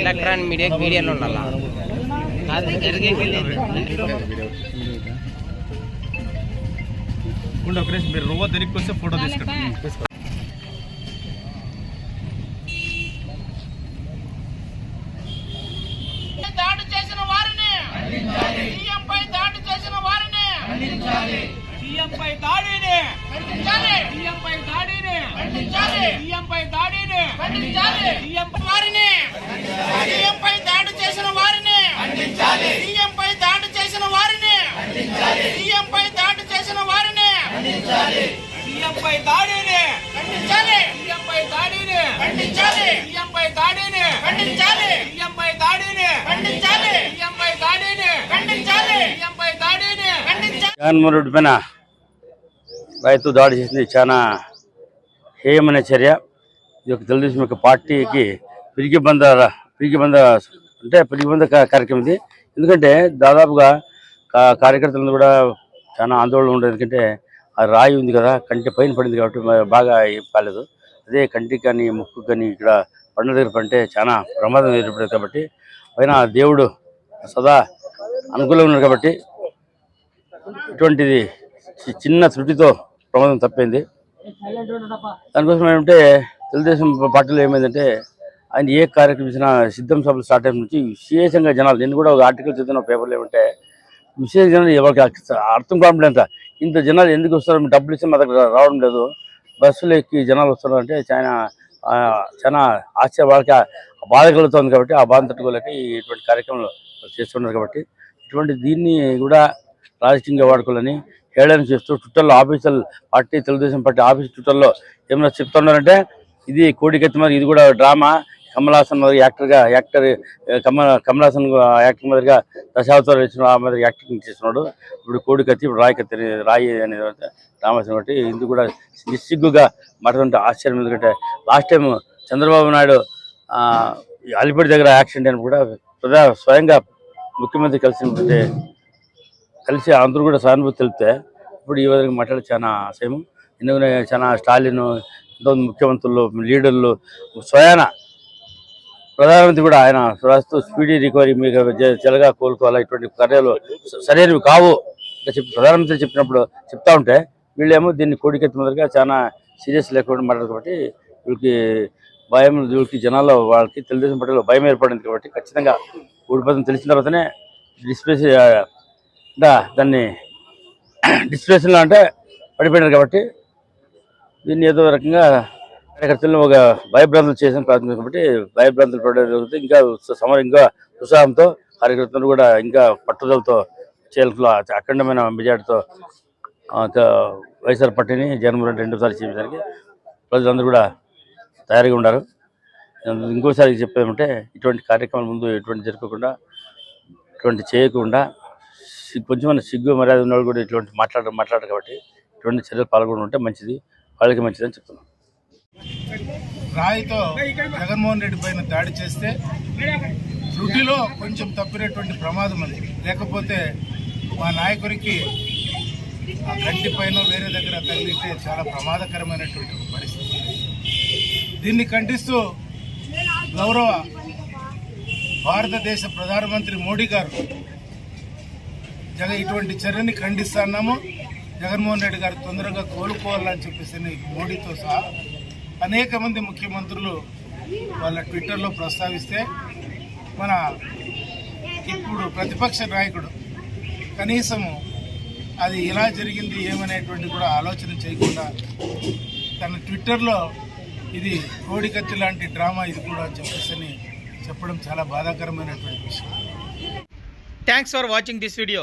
Electronic media మీడియాలో ఉండాలా కాదు జరిగేకి ఉండే ఒక నిమిషం మీరు రవ్వ తిరిగి వస్తే ఫోటో తీసుకుంటాం. దాడి చేసిన వారిని సీఎంపై దాడి చేసిన వారిని. సీఎంపై దాడిని సీఎంపై దాడిని సీఎంపై దాడిని సీఎం వారిని సీఎంపై దాడి చేసిన వారిని సీఎంపై దాడి చేసిన వారిని సీఎంపై దాడి చేసిన వారిని సీఎంపై దాడిని సీఎంపై దాడిని సీఎంపై దాడిని ఖండించాలి సీఎంపై దాడిని సీఎంపై దాడిని ఖండించాలి జగన్మోహన్ రెడ్డి పైన రైతు దాడి చేసింది చాలా హేయమైన చర్య. ఈ యొక్క తెలుగుదేశం యొక్క పార్టీకి పిరికి బంద పిరికి బంద అంటే పిరికి బంద కార్యక్రమం ఇది. ఎందుకంటే దాదాపుగా కా- కార్యకర్తలు కూడా చాలా ఆందోళన ఉండదు ఎందుకంటే ఆ రాయి ఉంది కదా కంటి పైన పడింది కాబట్టి బాగా పాలేదు అదే కంటికి కానీ ముక్కు కానీ ఇక్కడ పండ్ల దగ్గర పడితే చాలా ప్రమాదం ఏర్పడేది కాబట్టి పైన దేవుడు సదా అనుకూలంగా ఉన్నాడు కాబట్టి ఇటువంటిది చిన్న త్రుటితో ప్రమాదం తప్పింది. దానికోసం ఏమంటే తెలుగుదేశం పార్టీలో ఏమైందంటే ఆయన ఏ కార్యక్రమం ఇచ్చినా సిద్ధం సభలు స్టార్ట్ అయిన నుంచి విశేషంగా జనాలు నేను కూడా ఒక ఆర్టికల్ చదివిన పేపర్లు ఏమంటే విశేష జనాలు ఎవరికి అర్థం కావట్లేదు ఇంత జనాలు ఎందుకు వస్తారు? డబ్బులు ఇస్తే మా దగ్గర రావడం లేదు. బస్సులు ఎక్కి జనాలు వస్తున్నారు అంటే చాలా చాలా ఆశ్చర్య వాళ్ళకి బాధ కలుగుతుంది కాబట్టి ఆ బాధ తట్టుకోలేక ఇటువంటి కార్యక్రమాలు చేస్తున్నారు కాబట్టి ఇటువంటి దీన్ని కూడా రాజకీయంగా వాడుకోవాలని హేళన చేస్తూ ట్విట్టర్లో officer party Telugu Desam party office ట్విట్టర్లో ఏమైనా చెప్తున్నారంటే ఇది కోడికెత్తి మరి ఇది కూడా డ్రామా. కమలాసన్ మాదిరి యాక్టర్గా యాక్టర్ కమల కమలాసన్ యాక్టర్ మాదిరిగా దశావతారం ఇచ్చిన ఆ మాదిరి యాక్టింగ్ చేస్తున్నాడు. ఇప్పుడు కోడికత్తి ఇప్పుడు రాయి కత్తి అనే- రాయి అనేది రామాసం కాబట్టి ఇది కూడా నిస్సిగ్గుగా మాట్లాడుతుంటే ఆశ్చర్యం ఎందుకంటే లాస్ట్ టైం చంద్రబాబు నాయుడు ఆ, ఈ దగ్గర యాక్సిడెంట్ అని కూడా ప్రజా స్వయంగా ముఖ్యమంత్రి కలిసినటువంటి కలిసి అందరూ కూడా సానుభూతి తెలిపితే ఇప్పుడు ఈ విధంగా మాట్లాడే చాలా అసహ్యం ఎందుకంటే చాలా స్టాలిన్ ఎంతోమంది ముఖ్యమంత్రులు లీడర్లు స్వయాన ప్రధానమంత్రి కూడా ఆయన ప్రస్తుతం స్పీడీ రికవరీ మీకు జ- జలగా కోలుకోవాలా ఇటువంటి కార్యాలు సరైనవి కావు చెప్పి ప్రధానమంత్రి చెప్పినప్పుడు చెప్తా ఉంటే వీళ్ళేమో దీన్ని కోడికెత్తి మొదలుగా చాలా సీరియస్ లేకుండా మాట్లాడారు కాబట్టి వీళ్ళకి భయం వీళ్ళకి జనాల్లో వాళ్ళకి తెలుగుదేశం పార్టీలో భయం ఏర్పడింది కాబట్టి ఖచ్చితంగా ఊడిపోతుంది తెలిసిన తర్వాతనే డిస్ప్లేస్ దాన్ని డిస్ప్లేషన్లో అంటే పడిపోయినారు కాబట్టి దీన్ని ఏదో రకంగా కార్యకర్తలను ఒక భయభ్రాంతులు చేసిన ప్రాథమిక కాబట్టి భయభ్రాంతులు పడడం జరుగుతుంది. ఇంకా సమయం ఇంకా ఉత్సాహంతో కార్యకర్తలు కూడా ఇంకా పట్టుదలతో చేయాలి అఖండమైన మెజార్టీతో వైఎస్ఆర్ పార్టీని జగన్మోహన్ రెండోసారి రెండుసార్లు చేయడానికి ప్రజలందరూ కూడా తయారీగా ఉన్నారు. ఇంకోసారి చెప్పేమంటే ఇటువంటి కార్యక్రమాల ముందు ఎటువంటి జరగకుండా ఇటువంటి చేయకుండా కొంచెం సిగ్గు మర్యాద ఉన్నవాళ్ళు కూడా ఇటువంటి మాట్లాడరు మాట్లాడరు కాబట్టి ఇటువంటి చర్యలు పాల్గొని ఉంటే మంచిది. వాళ్ళకి మంచిదని చెప్తున్నాను రాయితో జగన్మోహన్ రెడ్డి పైన దాడి చేస్తే రుడ్డిలో కొంచెం తప్పినటువంటి ప్రమాదం అది. లేకపోతే మా నాయకుడికి ఆ కంటి పైన వేరే దగ్గర తగిలితే చాలా ప్రమాదకరమైనటువంటి పరిస్థితి దీన్ని ఖండిస్తూ గౌరవ భారతదేశ ప్రధానమంత్రి మోడీ గారు జగ ఇటువంటి చర్యని ఖండిస్తున్నాము. జగన్మోహన్ రెడ్డి గారు తొందరగా కోలుకోవాలని చెప్పేసి మోడీతో సహా అనేక మంది ముఖ్యమంత్రులు వాళ్ళ ట్విట్టర్లో ప్రస్తావిస్తే మన ఇప్పుడు ప్రతిపక్ష నాయకుడు కనీసము అది ఎలా జరిగింది ఏమనేటువంటి కూడా ఆలోచన చేయకుండా తన ట్విట్టర్లో ఇది కోడికత్తి లాంటి డ్రామా ఇది కూడా అని చెప్పేసి చెప్పడం చాలా బాధాకరమైనటువంటి విషయం. Thanks for watching this video